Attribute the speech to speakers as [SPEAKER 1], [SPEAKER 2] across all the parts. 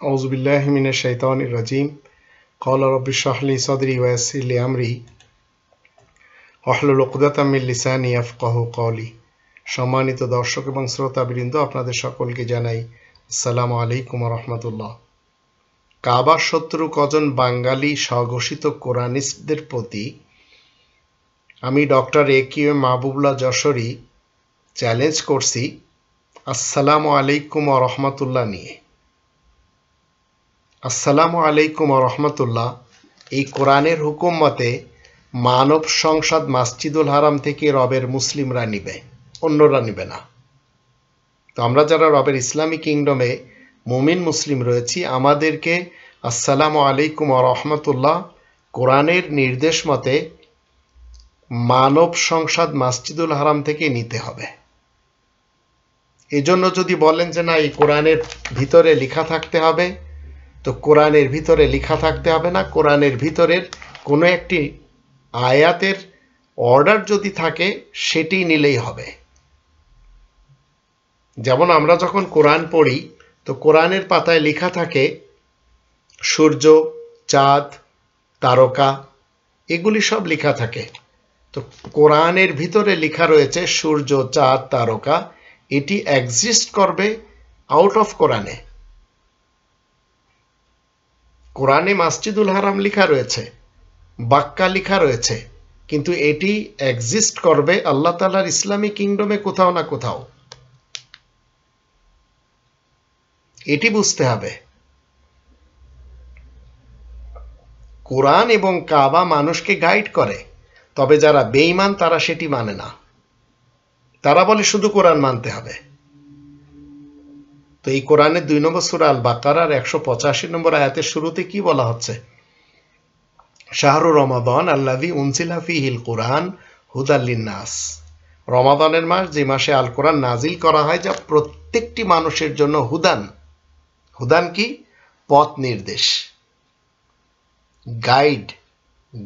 [SPEAKER 1] أعوذ بالله من الشيطان الرجيم قال رب اشرح لي صدري ويسر لي أمري واحلل عقدة من লিসানি ইয়াফকাহু কওলি সম্মানিত দর্শক এবং শ্রোতাবৃন্দ আপনাদের সকলকে জানাই আসসালামু আলাইকুম রহমতুল্লাহ কাবার শত্রু কজন বাঙালি স্বঘোষিত কোরআনিস্টদের প্রতি আমি doctor A Q M Mahbubullah Jashori challenge করছি আসসালামু আলাইকুম রহমতুল্লাহ নিয়ে আসসালামু আলাইকুম রহমতুল্লাহ। এই কোরআনের হুকুম মতে, মানব সংসদ মাসজিদুল হারাম থেকে রবের মুসলিমরা নিবে, অন্যরা নিবে না। তো আমরা যারা রবের ইসলামী কিংডমে মুমিন মুসলিম রয়েছি, আমাদেরকে আসসালামু আলাইকুম রহমতুল্লাহ কোরআনের নির্দেশ মতে, মানব সংসদ মাসজিদুল হারাম থেকে নিতে হবে। এজন্য যদি বলেন যে না, এই কোরআনের ভিতরে লেখা থাকতে হবে তো কোরআনের ভিতরে লেখা থাকতে হবে না। কোরআনের ভিতরের কোনো একটি আয়াতের অর্ডার যদি থাকে, সেটি নিলেই হবে। যেমন আমরা যখন কোরআন পড়ি, তো কোরআনের পাতায় লেখা থাকে, সূর্য, চাঁদ, তারকা, এগুলি সব লেখা থাকে। তো কোরআনের ভিতরে লেখা রয়েছে, সূর্য, চাঁদ, তারকা, এটি এক্সিস্ট করবে আউট অফ কোরআনে। কোরআনে মাসজিদুল হারাম লেখা রয়েছে, বাক্কা লেখা রয়েছে, কিন্তু এটি এক্সিস্ট করবে আল্লাহ তালার ইসলামী কিংডমে কোথাও না কোথাও। এটি বুঝতে হবে। কোরআন এবং কাবা মানুষকে গাইড করে, তবে যারা বেঈমান তারা সেটি মানে না। তারা বলে শুধু কোরআন মানতে হবে। তো এই কোরআনের দুই নম্বর সুরা আল বাকারার একশো পঁচাশি নম্বর আয়াতের শুরুতে কি বলা হচ্ছে? শাহরু রমাদন আল্লাদি উনসিলা হিল কোরআন হুদাল্লিনাস রমাদানের মাস যে মাসে আল কোরআন নাজিল করা হয়, যা প্রত্যেকটি মানুষের জন্য হুদান। হুদান কি? পথ নির্দেশ। গাইড।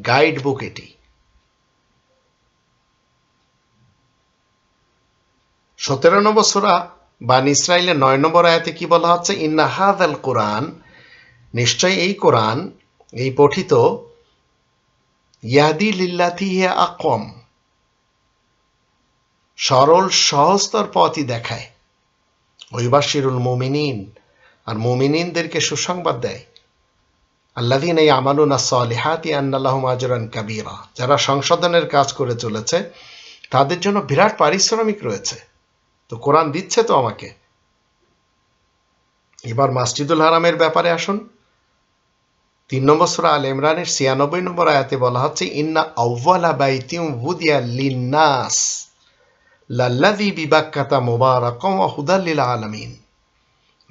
[SPEAKER 1] গাইড বুক এটি। সতেরো নম্বর সোরা বান ইসরায়েলের নয় নম্বর আয়াতে কি বলা হচ্ছে? ইন্না হাদ আল কোরআন নিশ্চয় এই কোরআন, এই পঠিত ইয়াদি লিল্লাথি হে আকম সরল সহস্তর পথই দেখায়। ঐবাসিরুল মুমিনিন, আর মুমিনিনদেরকে সুসংবাদ দেয়। আল্লাদিন এই আমানুনা সলিহাতি আন্নাল্লাহম আজরান কাবিরা যারা সংশোধনের কাজ করে চলেছে, তাদের জন্য বিরাট পারিশ্রমিক রয়েছে। তো কোরআন দিচ্ছে তো আমাকে। এবার মাসজিদুল হারামের ব্যাপারে আসুন। তিন নম্বর সুরা আল ইমরানের ছিয়ানব্বই নম্বর আয়াতে বলা হচ্ছে, ইন্না আউ্বালা বাইতিম বুদিয়া লিন্নাস লাল্লাদি বিবাক্কাতা মোবারকম হুদাল্লিল আলমিন।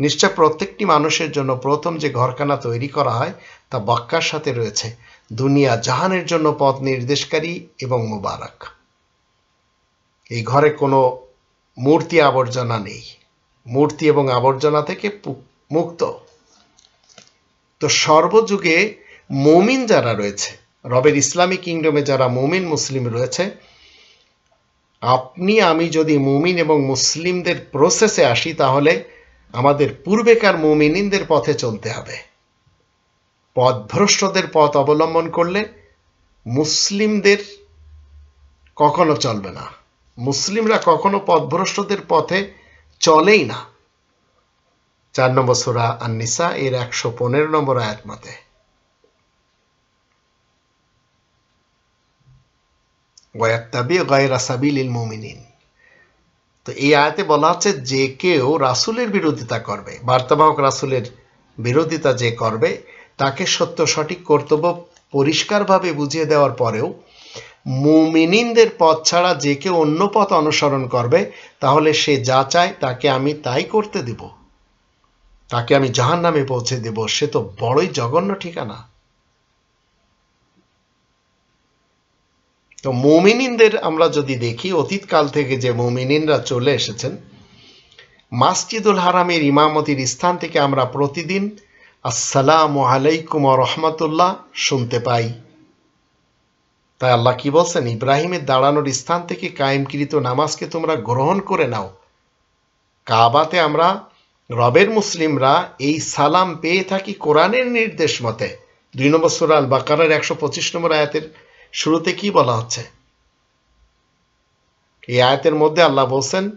[SPEAKER 1] নিশ্চয় প্রত্যেকটি মানুষের জন্য প্রথম যে ঘরখানা তৈরি করা হয়, তা বাক্কার সাথে রয়েছে। দুনিয়া জাহানের জন্য পথ নির্দেশকারী এবং মোবারক। এই ঘরে কোনো মূর্তি আবর্জনা নেই। মূর্তি এবং আবর্জনা থেকে মুক্ত। তো সর্বযুগে মমিন যারা রয়েছে, রবের ইসলামী কিংডমে যারা মুমিন, মুসলিম রয়েছে, আপনি, আমি যদি মুমিন এবং মুসলিমদের প্রসেসে আসি, তাহলে আমাদের পূর্বেকার মুমিনিনদের পথে চলতে হবে। পথভ্রষ্টদের পথ অবলম্বন করলে মুসলিমদের কখনো চলবে না। মুসলিমরা কখনো পথভ্রষ্টদের পথে চলেই না। চার নম্বর সুরা আননিসা, এর একশো পনেরো নম্বর আয়াত মতে। ওয়াত্তাবি গায়রা সাবিলিল মুমিনিন। তো এই আয়াতে বলা হচ্ছে যে কেউ রাসুলের বিরোধিতা করবে, বার্তাবাহক রাসুলের বিরোধিতা যে করবে, তাকে সত্য সঠিক কর্তব্য পরিষ্কারভাবে বুঝিয়ে দেওয়ার পরেও মুমিনিনদের পথ ছাড়া যে কেউ অন্য পথ অনুসরণ করবে, তাহলে সে যা চায় তাকে আমি তাই করতে দেব। তাকে আমি জাহান নামে পৌঁছে দেব। সে তো বড়ই জঘন্য ঠিকানা। তো মুমিনিনদের আমরা যদি দেখি, অতীতকাল থেকে যে মুমিনিনরা চলে এসেছেন, মাসজিদুল হারামের ইমামতির স্থান থেকে আমরা প্রতিদিন আসসালাম আলাইকুম রহমতুল্লাহ শুনতে পাই। তাই আল্লাহ কি বলছেন? ইব্রাহিমের দাঁড়ানোর স্থান থেকে কায়েমকৃত নামাজকে তোমরা গ্রহণ করে নাও। কাবাতে আমরা রবের মুসলিমরা এই সালাম পেয়ে থাকি কোরআনের নির্দেশ মতে। দুই নম্বর সুরা আল বাকারের একশো পঁচিশ নম্বর আয়াতের শুরুতে কি বলা হচ্ছে? এই আয়াতের মধ্যে আল্লাহ বলছেন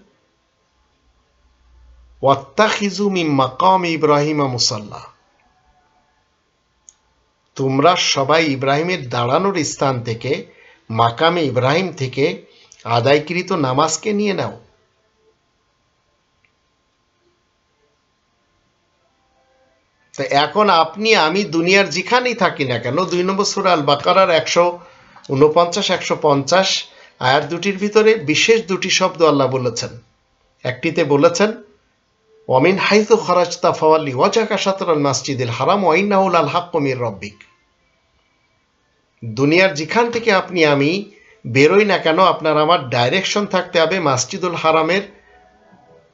[SPEAKER 1] ওয়াত্তাখিজু মিম মাকাম ইব্রাহিমা মুসাল্লাহ তোমরা সবাই ইব্রাহিমের দাঁড়ানোর স্থান থেকে, মাকামে ইব্রাহিম থেকে আদায়কৃত নামাজকে নিয়ে নাও। তো এখন আপনি, আমি দুনিয়ার যেখানেই থাকি না কেন, দুই নম্বর সুরা আল বাকারার একশো উনপঞ্চাশ একশো পঞ্চাশ আয়ার দুটির ভিতরে বিশেষ দুটি শব্দ আল্লাহ বলেছেন। একটিতে বলেছেন অমিন হাইতু খরাজতা ফওয়াল্লি ওয়াজাকা সাতরাল মাসজিদুল হারাম ওয়াইনাউল আল হাক্কমির রব্বিক। দুনিয়ার যেখান থেকে আপনি আমি বেরোই না কেন, আপনার আমার ডাইরেকশন থাকতে হবে মাসজিদুল হারামের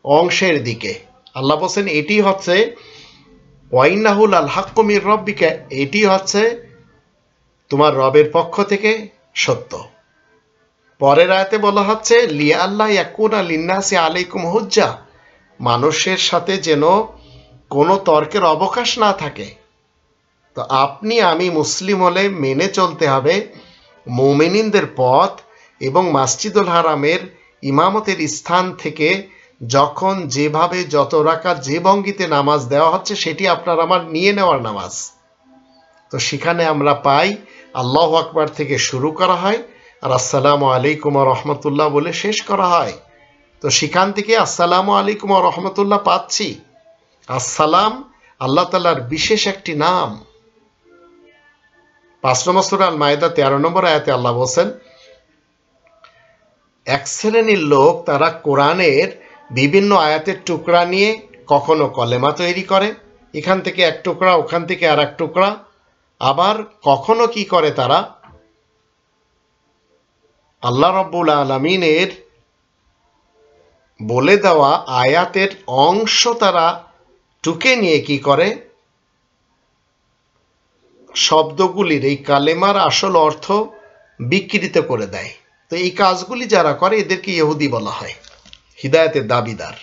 [SPEAKER 1] অংশের দিকে। আল্লাহ বলছেন, এটি হচ্ছে, ওয়াইনাহুল আল হাক্কমির রব্বিকা এটি হচ্ছে তোমার রবের পক্ষ থেকে সত্য। পরের আয়তে বলা হচ্ছে, লিয়া আল্লাহ ইয়াকুনা লিন্নাসি আলাইকুম হুজ্জা মানুষের সাথে যেন কোনো তর্কের অবকাশ না থাকে। তো আপনি, আমি মুসলিম হলে মেনে চলতে হবে মৌমেনিনদের পথ এবং মাসজিদুল হারামের ইমামতের স্থান থেকে যখন যেভাবে যত রাকাত যে ভঙ্গিতে নামাজ দেওয়া হচ্ছে, সেটি আপনার আমার নিয়ে নেওয়ার নামাজ। তো সেখানে আমরা পাই, আল্লাহ আকবার থেকে শুরু করা হয় আর আসসালামু আলাইকুম রহমতুল্লাহ বলে শেষ করা হয়। তো সেখান থেকে আসসালামু আলাইকুম রহমতুল্লাহ পাচ্ছি। আসসালাম আল্লাহ তালার বিশেষ একটি নাম। পাঁচ নম্বর সুরা আল মায়দা তেরো নম্বর আয়াতে আল্লাহ বলছেন, এক শ্রেণির লোক তারা কোরআনের বিভিন্ন আয়াতের টুকরা নিয়ে কখনো কলেমা তৈরি করে, এখান থেকে এক টুকরা, ওখান থেকে আর এক টুকরা, আবার কখনো কি করে তারা? আল্লাহ রব্বুল আলমিনের বলে দেওয়া আয়াতের অংশ তারা টুকে নিয়ে কি করে? শব্দগুলির এই কালেমার আসল অর্থ বিকৃত করে দেয়। তো এই কাজগুলি যারা করে, এদেরকে ইহুদি বলা হয়। হৃদায়তের দাবিদার।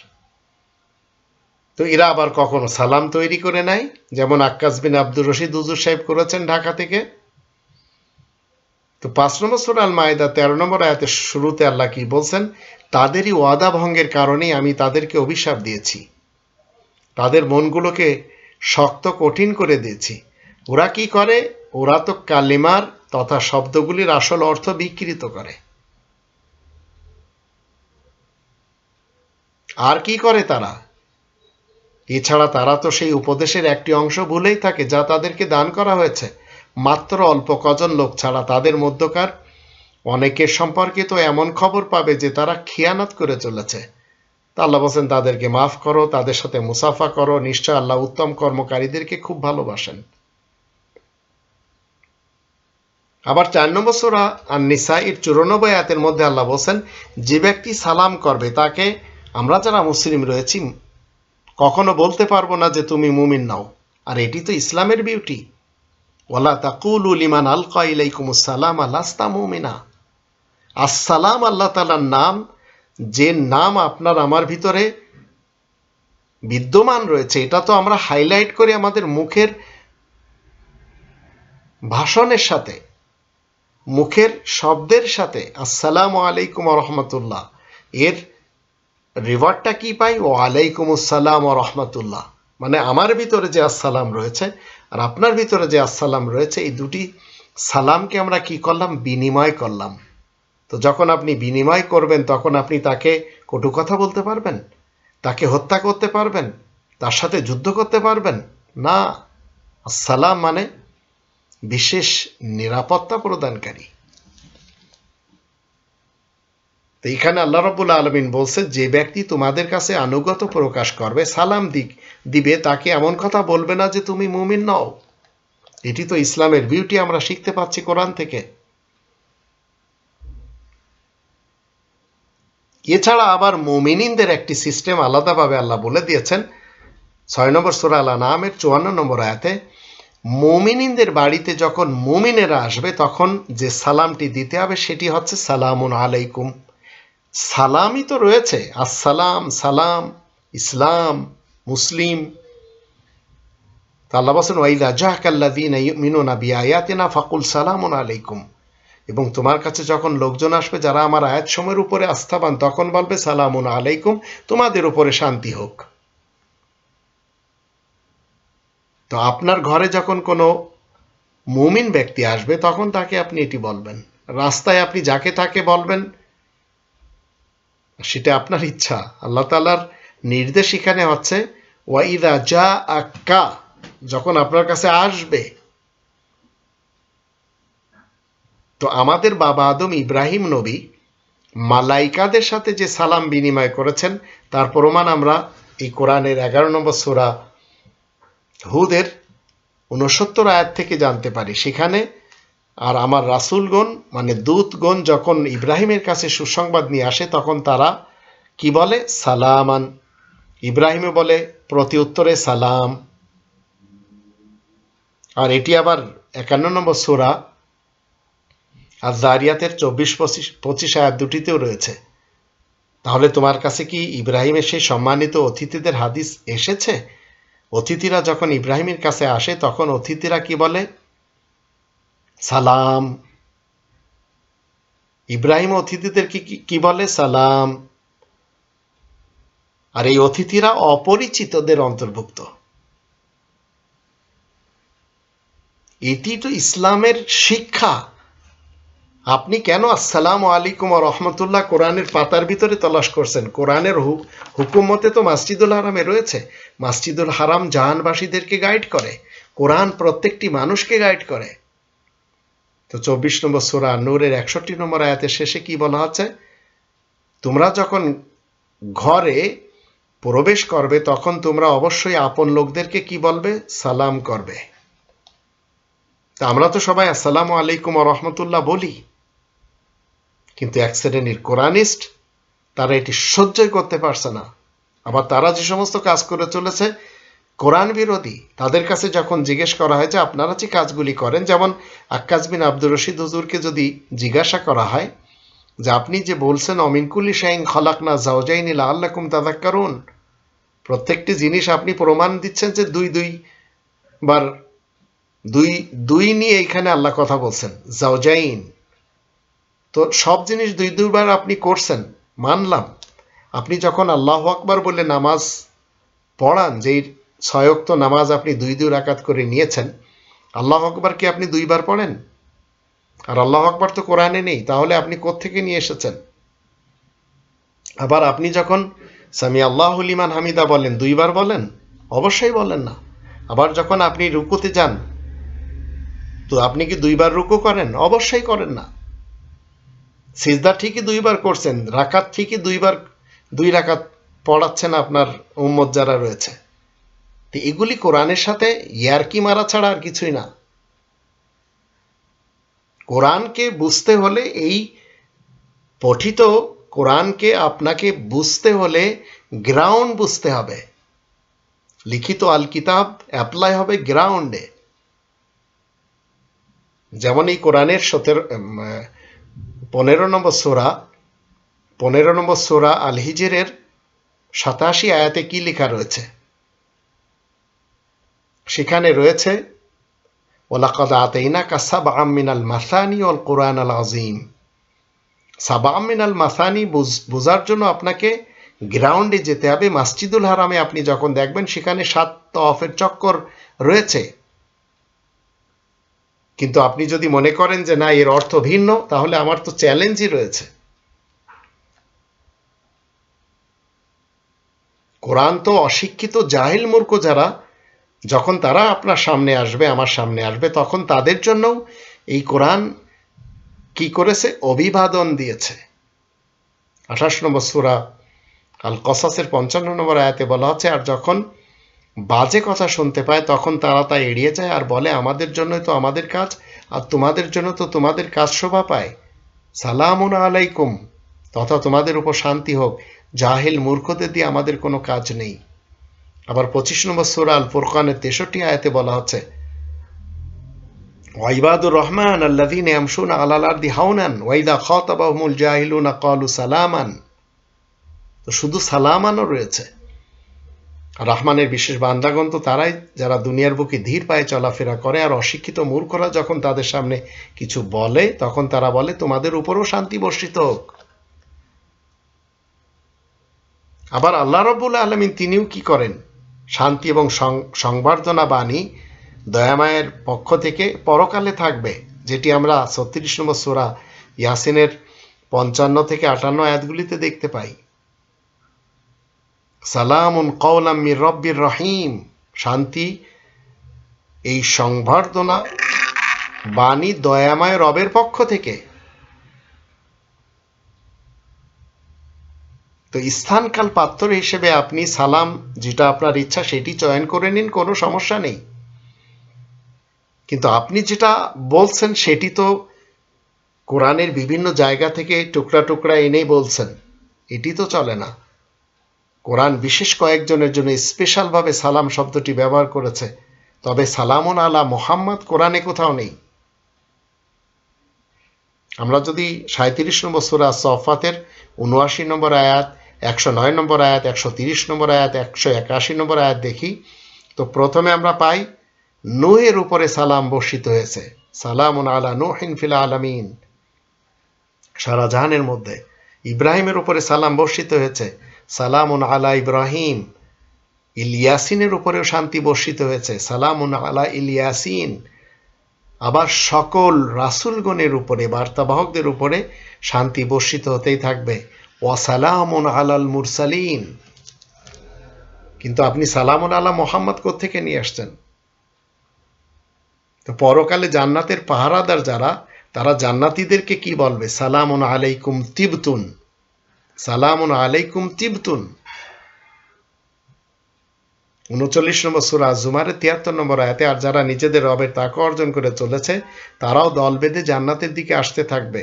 [SPEAKER 1] তো এরা আবার কখনো সালাম তৈরি করে নেয় যেমন আক্কাস বিন আব্দুর রশিদ হুজুর সাহেব করেছেন ঢাকা থেকে। তো পাঁচ নম্বর সুর আল মায়দা তেরো নম্বর আয়াতের শুরুতে আল্লাহ কি বলছেন? তাদেরই ওয়াদা ভঙ্গের কারণেই আমি তাদেরকে অভিশাপ দিয়েছি। তাদের মনগুলোকে শক্ত কঠিন করে দিয়েছি। ওরা কি করে? ওরা তো কালিমার তথা শব্দগুলির আসল অর্থ বিকৃত করে। আর কি করে তারা? এছাড়া তারা তো সেই উপদেশের একটি অংশ ভুলেই থাকে যা তাদেরকে দান করা হয়েছে। মাত্র অল্প কজন লোক ছাড়া তাদের মধ্যকার অনেকের সম্পর্কে তো এমন খবর পাবে যে তারা খিয়ানাত করে চলেছে। তা আল্লাহ বলছেন, তাদেরকে মাফ করো, তাদের সাথে মুসাফা করো। নিশ্চয় আল্লাহ উত্তম কর্মকারীদেরকে খুব ভালোবাসেন। আবার চার নম্বর সোরা আর নিসা এর চুরানব্বই আয়াতের মধ্যে আল্লাহ বলছেন, যে ব্যক্তি সালাম করবে, তাকে আমরা যারা মুসলিম রয়েছি, কখনো বলতে পারব না যে তুমি মুমিন নাও। আর এটি তো ইসলামের বিউটি ওলা তাকুল উলিমান আলকা ইলাইকুম সালাম আল্লাস্তা মুমিনা। আসসালাম আল্লাহ তালার নাম, যে নাম আপনার আমার ভিতরে বিদ্যমান রয়েছে, এটা তো আমরা হাইলাইট করি আমাদের মুখের ভাষণের সাথে। মুখের শব্দের সাথে আসসালামু আলাইকুম রহমতুল্লাহ। এর রিওয়ার্ডটা কি পাই? ও আলাইকুম আসসালাম রহমতুল্লাহ। মানে আমার ভিতরে যে আসসালাম রয়েছে আর আপনার ভিতরে যে আসসালাম রয়েছে, এই দুটি সালামকে আমরা কি করলাম? বিনিময় করলাম। তো যখন আপনি বিনিময় করবেন, তখন আপনি তাকে কটু কথা বলতে পারবেন? তাকে হত্যা করতে পারবেন? তার সাথে যুদ্ধ করতে পারবেন? না। আসসালাম মানে বিশেষ নিরাপত্তা প্রদানকারী। তো এখানে আল্লাহ রব্বুল আলমিন বলছে, যে ব্যক্তি তোমাদের কাছে আনুগত প্রকাশ করবে, সালাম দিক, দিবে, তাকে এমন কথা বলবে না যে তুমি মুমিন নও। এটি তো ইসলামের বিউটি আমরা শিখতে পাচ্ছি কোরআন থেকে। এছাড়া আবার মুমিনিনদের একটি সিস্টেম আলাদাভাবে আল্লাহ বলে দিয়েছেন। ছয় নম্বর সুরা আল্লাহ নামের চুয়ান্ন নম্বর আয়াতে মুমিনিনদের বাড়িতে যখন মুমিনেরা আসবে, তখন যে সালামটি দিতে হবে সেটি হচ্ছে সালামুন আলাইকুম। সালামই তো রয়েছে। আসসালাম, সালাম, ইসলাম, মুসলিম। আল্লাহ বলছেন ওয়াইদা জাহাকাল্লাদিন ইউমিনুনা বিআয়াতিনা ফাকুল সালামুন আলাইকুম। এবং তোমার কাছে যখন লোকজন আসবে, যারা আমার আয়াত সময়ের উপরে আস্থাবান তখন বলবে, সালামুন আলাইকুম, তোমাদের উপরে শান্তি হোক। তো আপনার ঘরে যখন কোনো মুমিন ব্যক্তি আসবে, তখন তাকে আপনি এটি বলবেন। রাস্তায় আপনি যাকে তাকে বলবেন, সেটা আপনার ইচ্ছা। আল্লাহ তালার নির্দেশ এখানে হচ্ছে ওয়াইদা যা আক্কা যখন আপনার কাছে আসবে। তো আমাদের বাবা আদম, ইব্রাহিম নবী মালাইকাদের সাথে যে সালাম বিনিময় করেছেন, তার প্রমাণ আমরা এই কোরআনের এগারো নম্বর সোরা হুদের উনসত্তর আয়াত থেকে জানতে পারি। সেখানে, আর আমার রাসুলগণ মানে দূতগণ, যখন ইব্রাহিমের কাছে সুসংবাদ নিয়ে আসে, তখন তারা কি বলে? সালামান। ইব্রাহিমে বলে প্রতি উত্তরে সালাম। আর এটি আবার একান্ন নম্বর সোরা আর জারিয়াতের চব্বিশ পঁচিশ পঁচিশ আয়াত দুটিতেও রয়েছে। তাহলে তোমার কাছে কি ইব্রাহিমের সেই সম্মানিত অতিথিদের হাদিস এসেছে? অতিথিরা যখন ইব্রাহিমের কাছে আসে, তখন অতিথিরা কি বলে? সালাম। ইব্রাহিম অতিথিদের কি কি বলে? সালাম। আর এই অতিথিরা অপরিচিতদের অন্তর্ভুক্ত। এটি তো ইসলামের শিক্ষা। আপনি কেন আসসালাম আলাইকুম আর রহমতুল্লাহ কোরআনের পাতার ভিতরে তলাশ করছেন? কোরআনের হুকুমতে তো মাসজিদুল হারামে রয়েছে। মাসজিদুল হারাম জাহানবাসীদেরকে গাইড করে। কোরআন প্রত্যেকটি মানুষকে গাইড করে। তো চব্বিশ নম্বর সোরা নূরের একষট্টি নম্বর আয়াতের শেষে কি বলা হচ্ছে তোমরা যখন ঘরে প্রবেশ করবে, তখন তোমরা অবশ্যই আপন লোকদেরকে কি বলবে? সালাম করবে। তা আমরা তো সবাই আসসালামু আলাইকুম রহমতুল্লাহ বলি। কিন্তু এক শ্রেণির কোরআনিস্ট, তারা এটি সহ্যই করতে পারছে না। আবার তারা যে সমস্ত কাজ করে চলেছে, কোরআন বিরোধী, তাদের কাছে যখন জিজ্ঞেস করা হয় যে আপনারা যে কাজগুলি করেন, যেমন আক্কাস বিন আব্দুর রশিদ হুজুরকে যদি জিজ্ঞাসা করা হয় যে আপনি যে বলছেন অমিনকুল্লি শাইন খলাক না জাওজাইনি আল্লাকুম তাদাক কারণ প্রত্যেকটি জিনিস আপনি প্রমাণ দিচ্ছেন যে দুই দুই বার, দুই দুই নিয়ে এইখানে আল্লাহ কথা বলছেন জাওজাইন তো সব জিনিস দুই দুইবার আপনি করছেন, মানলাম। আপনি যখন আল্লাহ আকবার বলে নামাজ পড়ান, যেই ছয়ক্ত নামাজ আপনি দুই দুই রাকাত করে নিয়েছেন, আল্লাহ আকবার কি আপনি দুইবার পড়েন? আর আল্লাহ আকবার তো কোরআনে নেই, তাহলে আপনি কোত্থেকে নিয়ে এসেছেন? আবার আপনি যখন সামি আল্লাহ লিমান হামিদা বলেন, দুইবার বলেন? অবশ্যই বলেন না। আবার যখন আপনি রুকুতে যান, তো আপনি কি দুইবার রুকু করেন? অবশ্যই করেন না। সিজদা ঠিকই দুইবার করছেন, রাকাত ঠিকই দুইবার, দুই রাকাত পড়াচ্ছেন আপনার উম্মত যারা রয়েছে। তো এগুলি কোরআনের সাথে ইয়ারকি মারা ছাড়া আর কিছুই না। কোরআনকে বুঝতে হলে এই পঠিত কোরআনকে আপনাকে বুঝতে হলে গ্রাউন্ড বুঝতে হবে। লিখিত আল কিতাব অ্যাপ্লাই হবে গ্রাউন্ডে। যেমন এই কোরআনের সতেরো পনেরো নম্বর সোরা, পনেরো নম্বর সোরা আল হিজেরের সাতাশি আয়াতে কি লেখা রয়েছে? সেখানে রয়েছে ওলাকদ আতেইনা কা সাব আমিনাল মাসানি অল কোরআন আল আজিম সাবা আমিনাল মাসানি বোঝার জন্য আপনাকে গ্রাউন্ডে যেতে হবে, মাসজিদুল হারামে আপনি যখন দেখবেন সেখানে সাত তফের চক্কর রয়েছে কিন্তু আপনি যদি মনে করেন যে না, এর অর্থ ভিন্ন, তাহলে আমার তো চ্যালেঞ্জই রয়েছে। কোরআন তো অশিক্ষিত জাহিল মূর্খ যারা, যখন তারা আপনার সামনে আসবে, আমার সামনে আসবে, তখন তাদের জন্যও এই কোরআন কি করেছে? অভিবাদন দিয়েছে। আঠাশ নম্বর সুরা আল কসাসের পঞ্চান্ন নম্বর আয়াতে বলা হচ্ছে, আর যখন বাজে কথা শুনতে পায়, তখন তারা তা এড়িয়ে যায় আর বলে, আমাদের জন্যই তো আমাদের কাজ, আর তোমাদের জন্য তো তোমাদের কাজ শোভা পায়। সালামুন আলাইকুম। তথা তোমাদের উপর শান্তি হোক। জাহিল মূর্খদের দিয়ে আমাদের কোনো কাজ নেই। আবার পঁচিশ নম্বর সুরা আল ফুরকানের তেষট্টি আয়াতে বলা হচ্ছে ওয়াইবাদুর রহমান আল্লাদিন আমসুন আলালার দি হাউনান ওয়াইদা খতাবাহমুল জাহিলুনা কলু সালামান। তো শুধু সালামানও রয়েছে। রহমানের বিশেষ বান্দাগণ তো তারাই, যারা দুনিয়ার বুকে ধীর পায়ে চলাফেরা করে আর অশিক্ষিত মূর্খরা যখন তাদের সামনে কিছু বলে, তখন তারা বলে, তোমাদের উপরও শান্তি বর্ষিত হোক। আবার আল্লাহ রব্বুল আলমিন তিনিও কি করেন? শান্তি এবং সংবর্ধনা বাণী দয়ামায়ের পক্ষ থেকে পরকালে থাকবে, যেটি আমরা ছত্রিশ নম্বর সোরা ইয়াসিনের পঞ্চান্ন থেকে আটান্ন আয়াতগুলিতে দেখতে পাই। সালামুন কৌলাম মির রব্বির রহিম। শান্তি, এই সংবর্ধনা বাণী দয়াময় রবের পক্ষ থেকে। তো স্থানকাল পাত্র হিসেবে আপনি সালাম, যেটা আপনার ইচ্ছা সেটি চয়ন করে নিন, কোনো সমস্যা নেই। কিন্তু আপনি যেটা বলছেন সেটি তো কোরআনের বিভিন্ন জায়গা থেকে টুকরা টুকরা এনেই বলছেন, এটি তো চলে না। কোরআন বিশেষ কয়েকজনের জন্য স্পেশালভাবে সালাম শব্দটি ব্যবহার করেছে। তবে সালামুন আলা মোহাম্মদ কোরআনে কোথাও নেই। আমরা যদি সাঁত্রিশ নম্বর সুরা সফাতের উনআশি নম্বর আয়াত, একশো নয় নম্বর আয়াত, একশো তিরিশ নম্বর আয়াত, একশো একাশি নম্বর আয়াত দেখি, তো প্রথমে আমরা পাই, নুহের উপরে সালাম বর্ষিত হয়েছে। সালামুন আলা নুহিন ফিল আলামিন। সারা জাহানের মধ্যে ইব্রাহিমের উপরে সালাম বর্ষিত হয়েছে। সালামুন আলা ইব্রাহিম। ইলিয়াসিনের উপরেও শান্তি বর্ষিত হয়েছে। সালামুন আলা ইলিয়াসিন। আবার সকল রাসুলগণের উপরে, বার্তাবাহকদের উপরে শান্তি বর্ষিত হতেই থাকবে। ওয়াসালামুন আলাল মুরসালিন। কিন্তু আপনি সালামুন আলা মোহাম্মদ থেকে নিয়ে আসছেন? তো পরকালে জান্নাতের পাহারাদার যারা, তারা জান্নাতিদেরকে কি বলবে? সালামুন আলাইকুম তিবতুন। সালামুন আলাইকুম তিবতুন। উনচল্লিশ নম্বর সুরা জুমারের তিয়াত্তর নম্বর আয়াতে, আর যারা নিজেদের রবের তাকে অর্জন করে চলেছে, তারাও দল বেঁধে জান্নাতের দিকে আসতে থাকবে।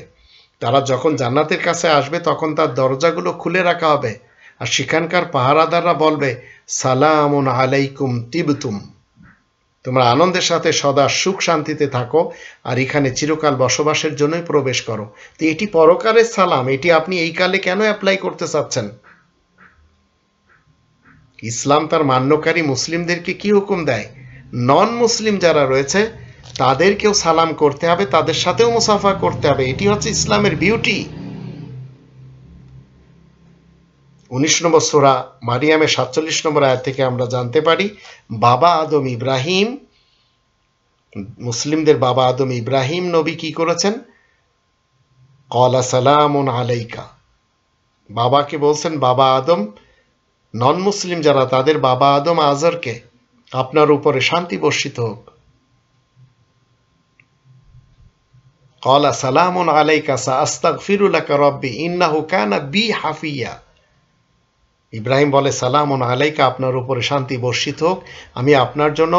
[SPEAKER 1] তারা যখন জান্নাতের কাছে আসবে, তখন তার দরজাগুলো খুলে রাখা হবে। আর সেখানকার পাহারাদাররা বলবে, সালামুন আলাইকুম তিবতুম। তোমরা আনন্দের সাথে সদা সুখ শান্তিতে থাকো, আর এখানে চিরকাল বসবাসের জন্যই প্রবেশ করো। তো এটি পরকারের সালাম, এটি আপনি এই কালে কেন অ্যাপ্লাই করতে চাচ্ছেন? ইসলাম তার মান্যকারী মুসলিমদেরকে কি হুকুম দেয়? নন মুসলিম যারা রয়েছে, তাদেরকেও সালাম করতে হবে, তাদের সাথেও মুসাফা করতে হবে। এটি হচ্ছে ইসলামের বিউটি উনিশ নম্বর সোরা মারিয়ামের সাতচল্লিশ নম্বর আয়াত থেকে আমরা জানতে পারি, বাবা আদম ইব্রাহিম, মুসলিমদের বাবা আদম ইব্রাহিম নবী কি করেছেন? কলা সালাম আলাইকা। বাবাকে বলছেন, বাবা আদম নন মুসলিম যারা, তাদের বাবা আদম আজরকে আপনার উপরে শান্তি বর্ষিত হোক। কলা সালাম আলাইকা সা আস্তাক ফিরুলাকা রব্বি ইন্নাহু কানা বি হাফিয়া। ইব্রাহিম বলে সালাম আলাইকা, আপনার উপরে শান্তি বর্ষিত হোক। আমি আপনার জন্য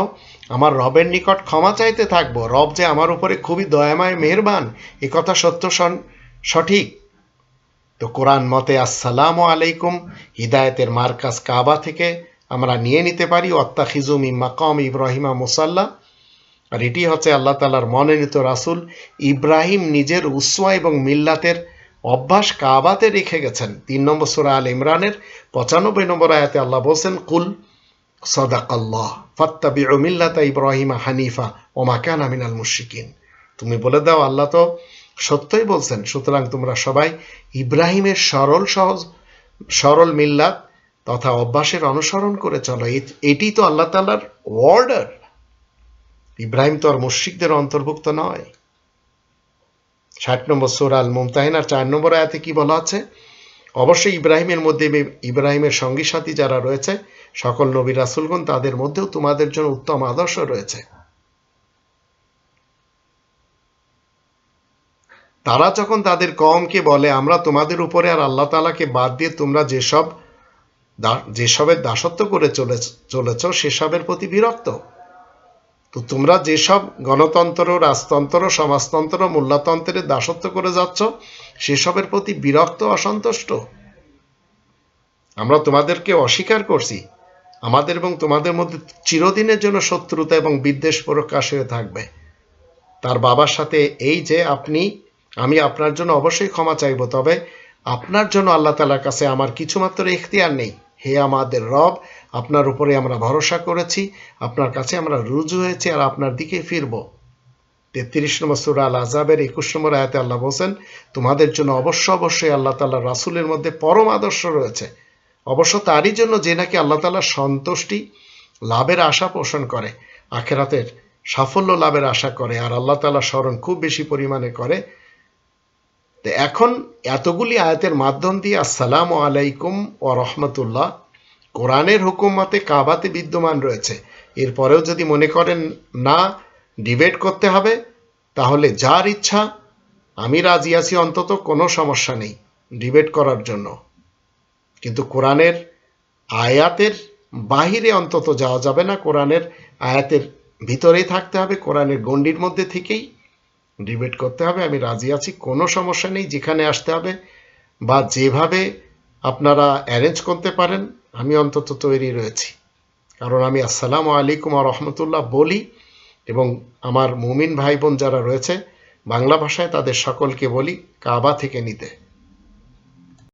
[SPEAKER 1] আমার রবের নিকট ক্ষমা চাইতে থাকব। রব যে আমার উপরে খুবই দয়াময়, মেহরবান, এ কথা সত্য সঠিক। তো কোরআন মতে, আসসালাম আলাইকুম, হিদায়তের মার্কাজ কাবা থেকে আমরা নিয়ে নিতে পারি। অত্তা খিজুম মাকাম ইব্রাহিমা মুসাল্লা। আর এটি হচ্ছে আল্লাহ তালার মনোনীত রাসুল ইব্রাহিম নিজের উসওয়া এবং মিল্লাতের অভ্যাস কাবাতে রেখে গেছেন। তিন নম্বর সুরা আল ইমরানের পঁচানব্বই নম্বর আয়াতে আল্লাহ বলছেন, কুল সদাক আল্লাহ ফাত্তাবি মিল্লাতা ইব্রাহিমা হানিফা ওমা কান আমিনাল মুশিকিন তুমি বলে দাও, আল্লাহ তো সত্যই বলছেন, সুতরাং তোমরা সবাই ইব্রাহিমের সরল সহজ, সরল মিল্লাত তথা অভ্যাসের অনুসরণ করে চলো। এটি তো আল্লাহ তালার অর্ডার ইব্রাহিম তো আর মুশ্রিকদের অন্তর্ভুক্ত নয়। ষাট নম্বর সোরাল মুমতাহিনার চার নম্বর আয়াতে কি বলা আছে? অবশ্যই ইব্রাহিমের মধ্যে ইব্রাহিমের সঙ্গী সাথী যারা রয়েছে, সকল নবী রাসুলগণ তাদের মধ্যেও তোমাদের জন্য উত্তম আদর্শ রয়েছে। তারা যখন তাদের কমকে বলে, আমরা তোমাদের উপরে আর আল্লাহ তালাকে বাদ দিয়ে তোমরা যেসব যেসবের দাসত্ব করে চলে চলেছ, সেসবের প্রতি বিরক্ত। তো তোমরা যেসব গণতন্ত্র, রাজতন্ত্র, সমাজতন্ত্র, মূল্যতন্ত্রের দাসত্ব করে যাচ্ছ, সেসবের প্রতি বিরক্ত, অসন্তুষ্ট? আমরা তোমাদেরকে অস্বীকার করছি। আমাদের এবং তোমাদের মধ্যে চিরদিনের জন্য শত্রুতা এবং বিদ্বেষ প্রকাশ হয়ে থাকবে। তার বাবার সাথে এই যে আপনি, আমি আপনার জন্য অবশ্যই ক্ষমা চাইব, তবে আপনার জন্য আল্লাহ তালার কাছে আমার কিছুমাত্র এখতিয়ার নেই। হে আমাদের রব আপনার উপরে আমরা ভরসা করেছি, আপনার কাছে আমরা রুজু হয়েছি আর আপনার দিকে ফিরব। তেত্রিশ নম্বর সুরা আল আজাবের একুশ নম্বর আয়াতে আল্লাহ বলছেন, তোমাদের জন্য অবশ্য অবশ্যই আল্লাহ তাল্লাহ রাসুলের মধ্যে পরম আদর্শ রয়েছে। অবশ্য তারই জন্য যে নাকি আল্লাহ তাল্লাহ সন্তুষ্টি, লাভের আশা পোষণ করে, আখেরাতের সাফল্য লাভের আশা করে, আর আল্লাহ তাল্লাহ স্মরণ খুব বেশি পরিমাণে করে। তো এখন এতগুলি আয়াতের মাধ্যম দিয়ে আসসালাম আলাইকুম ও রহমতুল্লাহ। কোরআনের হুকুমতে কাবাতে বিদ্যমান রয়েছে। এরপরেও যদি মনে করেন, না, ডিবেট করতে হবে, তাহলে যার ইচ্ছা, আমি রাজি আছি, অন্তত কোনো সমস্যা নেই ডিবেট করার জন্য। কিন্তু কোরআনের আয়াতের বাহিরে অন্তত যাওয়া যাবে না। কোরআনের আয়াতের ভিতরেই থাকতে হবে, কোরআনের গণ্ডির মধ্যে থেকেই ডিবেট করতে হবে। আমি রাজি আছি, কোনো সমস্যা নেই, যেখানে আসতে হবে বা যেভাবে আপনারা অ্যারেঞ্জ করতে পারেন আমি অন্তত তৈরি রয়েছি। কারণ আমি আসসালামু আলাইকুম রহমতুল্লাহ বলি এবং আমার মুমিন ভাই বোন যারা রয়েছে, বাংলা ভাষায় তাদের সকলকে বলি, কাবা থেকে নিতে।